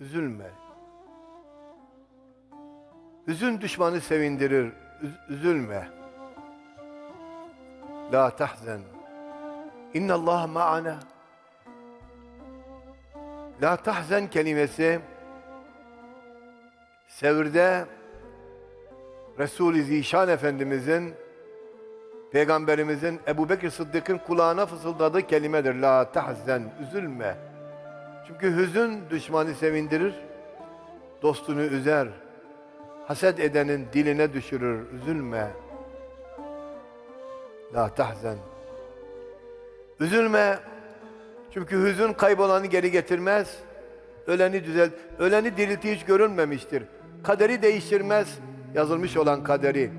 Üzülme. Üzün düşmanı sevindirir. Üz- üzülme. La tahzen. İnna Allah ma'ana. La tahzen kelimesi Sevir'de Resul-i Zişan Efendimizin Peygamberimizin Ebu Bekir Sıddık'ın kulağına fısıldadığı kelimedir. La tahzen, üzülme. Çünkü hüzün düşmanı sevindirir, dostunu üzer. Haset edenin diline düşürür, üzülme. La tahzen. Üzülme. Çünkü hüzün kaybolanı geri getirmez. Öleni düzelt, öleni dirilti hiç görünmemiştir. Kaderi değiştirmez, yazılmış olan kaderi.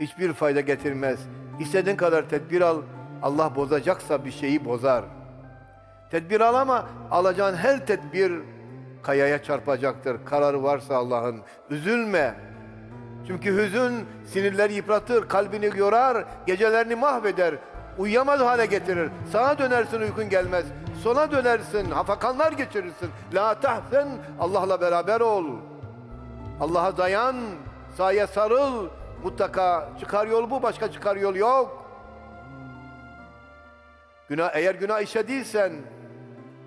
Hiçbir fayda getirmez. İstediğin kadar tedbir al, Allah bozacaksa bir şeyi bozar. Tedbir al ama alacağın her tedbir kayaya çarpacaktır. Kararı varsa Allah'ın. Üzülme. Çünkü hüzün sinirleri yıpratır, kalbini yorar, gecelerini mahveder. Uyuyamaz hale getirir. Sağa dönersin uykun gelmez. Sola dönersin, hafakanlar geçirirsin. La tahzen, Allah'la beraber ol. Allah'a dayan, sahaya sarıl. Mutlaka çıkar yol bu, başka çıkar yol yok. Günah, eğer günah işlediysen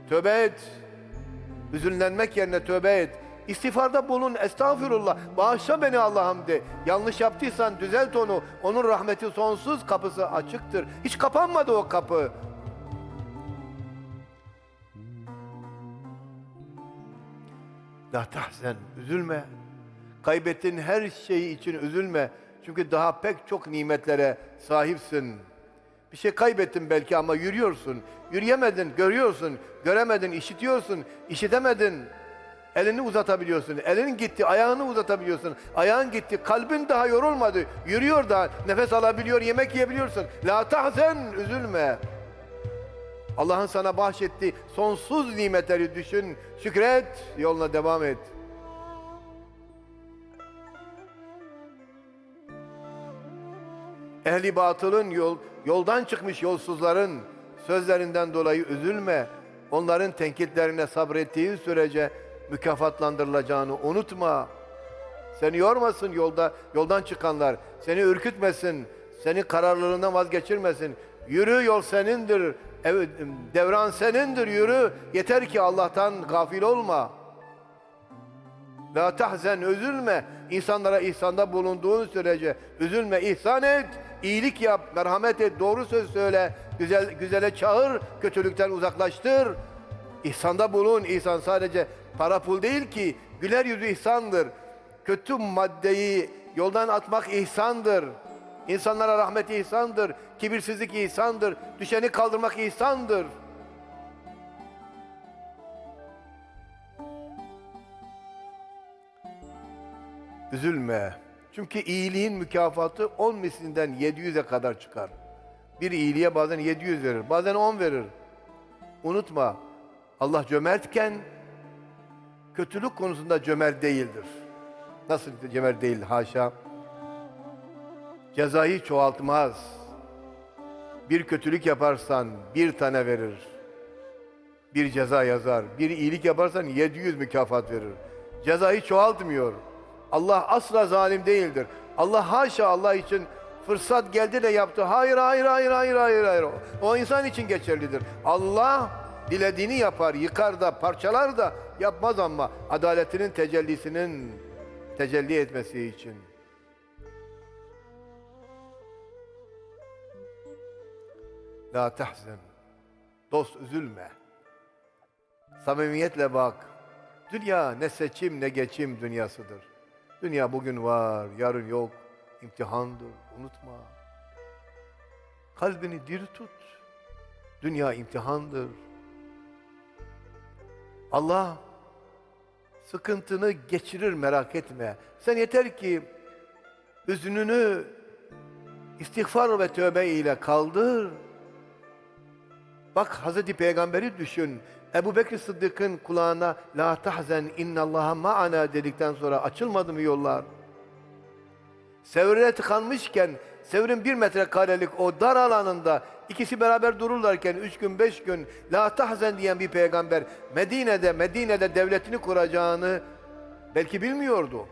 tövbe et. Hüzünlenmek yerine tövbe et. İstiğfarda bulun, estağfurullah. Bağışla beni Allah'ım de. Yanlış yaptıysan düzelt onu. Onun rahmeti sonsuz, kapısı açıktır. Hiç kapanmadı o kapı. La tahzen, üzülme. Kaybettiğin her şeyi için üzülme. Çünkü daha pek çok nimetlere sahipsin. Bir şey kaybettin belki ama yürüyorsun. Yürüyemedin, görüyorsun. Göremedin, işitiyorsun. işitemedin. Elini uzatabiliyorsun. Elin gitti, ayağını uzatabiliyorsun. Ayağın gitti, kalbin daha yorulmadı. Yürüyor da nefes alabiliyor, yemek yiyebiliyorsun. La tahzen, üzülme. Allah'ın sana bahşettiği sonsuz nimetleri düşün, şükret, yoluna devam et. Ehli batılın yol, yoldan çıkmış yolsuzların sözlerinden dolayı üzülme. Onların tenkitlerine sabrettiğin sürece mükafatlandırılacağını unutma. Seni yormasın yolda, yoldan çıkanlar. Seni ürkütmesin. Seni kararlılığından vazgeçirmesin. Yürü yol senindir. Evet, devran senindir yürü. Yeter ki Allah'tan gafil olma. La tahzen üzülme. İnsanlara ihsanda bulunduğun sürece üzülme, ihsan et, iyilik yap, merhamet et, doğru söz söyle, güzel güzele çağır, kötülükten uzaklaştır. İhsanda bulun. İhsan sadece para pul değil ki. Güler yüzü ihsandır. Kötü maddeyi yoldan atmak ihsandır. İnsanlara rahmet ihsandır. Kibirsizlik ihsandır. Düşeni kaldırmak ihsandır. Üzülme. Çünkü iyiliğin mükafatı 10 mislinden 700'e kadar çıkar. Bir iyiliğe bazen 700 verir, bazen 10 verir. Unutma, Allah cömertken kötülük konusunda cömert değildir. Nasıl cömert değil haşa? Cezayı çoğaltmaz. Bir kötülük yaparsan bir tane verir. Bir ceza yazar. Bir iyilik yaparsan 700 mükafat verir. Cezayı çoğaltmıyor. Allah asla zalim değildir. Allah haşa Allah için fırsat geldi de yaptı. Hayır, hayır, hayır, hayır, hayır, hayır. O- insan için geçerlidir. Allah dilediğini yapar, yıkar da, parçalar da yapmaz ama adaletinin tecellisinin tecelli etmesi için. La tahzen. Dost üzülme. Samimiyetle bak. Dünya ne seçim ne geçim dünyasıdır. Dünya bugün var, yarın yok. İmtihandır, unutma. Kalbini diri tut. Dünya imtihandır. Allah sıkıntını geçirir merak etme. Sen yeter ki üzününü istiğfar ve tövbe ile kaldır. Bak Hazreti Peygamber'i düşün. Ebu Bekir Sıddık'ın kulağına La tahzen innallaha ma'ana dedikten sonra açılmadı mı yollar? Sevrine tıkanmışken Sevr'in bir metrekarelik o dar alanında ikisi beraber dururlarken üç gün beş gün la tahzen diyen bir peygamber Medine'de Medine'de devletini kuracağını belki bilmiyordu.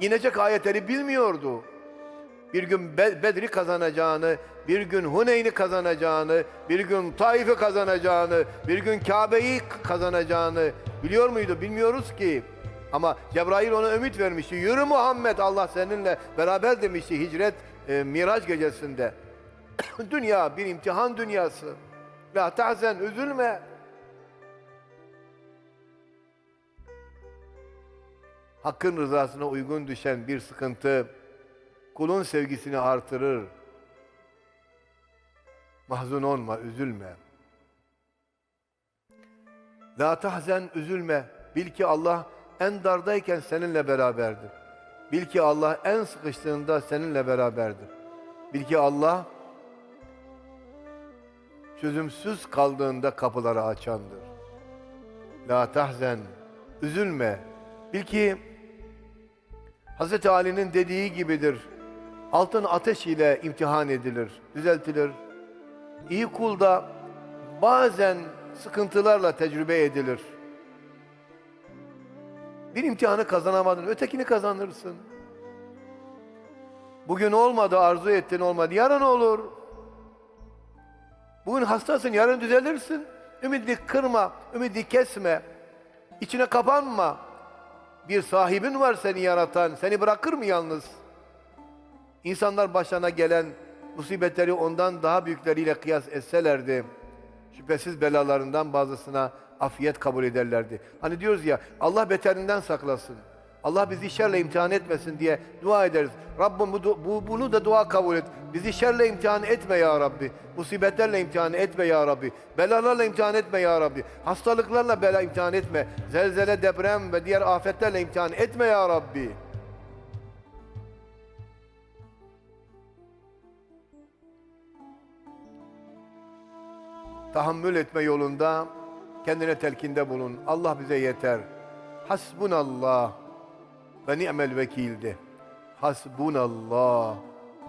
İnecek ayetleri bilmiyordu. Bir gün Be- Bedri kazanacağını, bir gün Huneyn'i kazanacağını, bir gün Taif'i kazanacağını, bir gün Kabe'yi kazanacağını biliyor muydu? Bilmiyoruz ki. Ama Cebrail ona ümit vermişti. Yürü Muhammed Allah seninle beraber demişti hicret e, Miraç gecesinde. Dünya bir imtihan dünyası. La tahzen üzülme. Hakkın rızasına uygun düşen bir sıkıntı kulun sevgisini artırır. Mahzun olma, üzülme. La tahzen üzülme. Bil ki Allah en dardayken seninle beraberdir. Bil ki Allah en sıkıştığında seninle beraberdir. Bil ki Allah çözümsüz kaldığında kapıları açandır. La tahzen, üzülme. Bil ki Hz. Ali'nin dediği gibidir. Altın ateş ile imtihan edilir, düzeltilir. İyi kul da bazen sıkıntılarla tecrübe edilir. Bir imtihanı kazanamadın, ötekini kazanırsın. Bugün olmadı, arzu ettin olmadı, yarın olur. Bugün hastasın, yarın düzelirsin. Ümidi kırma, ümidi kesme. İçine kapanma. Bir sahibin var seni yaratan, seni bırakır mı yalnız? İnsanlar başlarına gelen musibetleri ondan daha büyükleriyle kıyas etselerdi, şüphesiz belalarından bazısına afiyet kabul ederlerdi. Hani diyoruz ya, Allah beterinden saklasın. Allah bizi şerle imtihan etmesin diye dua ederiz. Rabbim bu, bu- bunu da dua kabul et. Bizi şerle imtihan etme ya Rabbi. Musibetlerle imtihan etme ya Rabbi. Belalarla imtihan etme ya Rabbi. Hastalıklarla bela imtihan etme. Zelzele, deprem ve diğer afetlerle imtihan etme ya Rabbi. Tahammül etme yolunda kendine telkinde bulun. Allah bize yeter. Hasbunallah ve ni'mel vekildi. Hasbunallah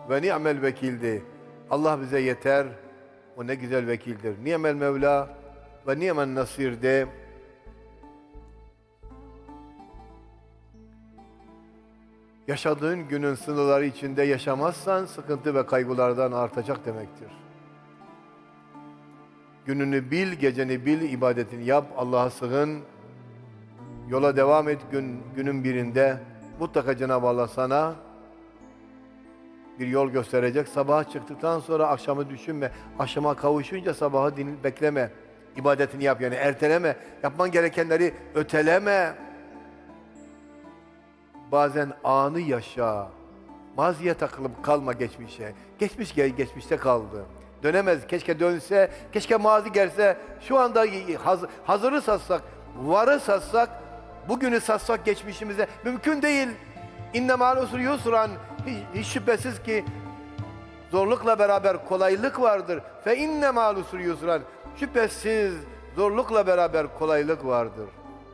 ve ni'mel vekildi. Allah bize yeter. O ne güzel vekildir. Ni'mel Mevla ve ni'men nasirde. Yaşadığın günün sınırları içinde yaşamazsan sıkıntı ve kaygılardan artacak demektir. Gününü bil, geceni bil, ibadetini yap, Allah'a sığın. Yola devam et gün, günün birinde. Mutlaka Cenab-ı Allah sana bir yol gösterecek. Sabaha çıktıktan sonra akşamı düşünme. Akşama kavuşunca sabahı din, bekleme. İbadetini yap yani erteleme. Yapman gerekenleri öteleme. Bazen anı yaşa. Maziye takılıp kalma geçmişe. Geçmiş gel geçmişte kaldı. Dönemez. Keşke dönse, keşke mazi gelse. Şu anda haz- hazırı satsak, varı satsak, bugünü satsak geçmişimize mümkün değil. İnne ma'al usri yusran. Hiç, şüphesiz ki zorlukla beraber kolaylık vardır. Fe inne ma'al usri yusran. Şüphesiz zorlukla beraber kolaylık vardır.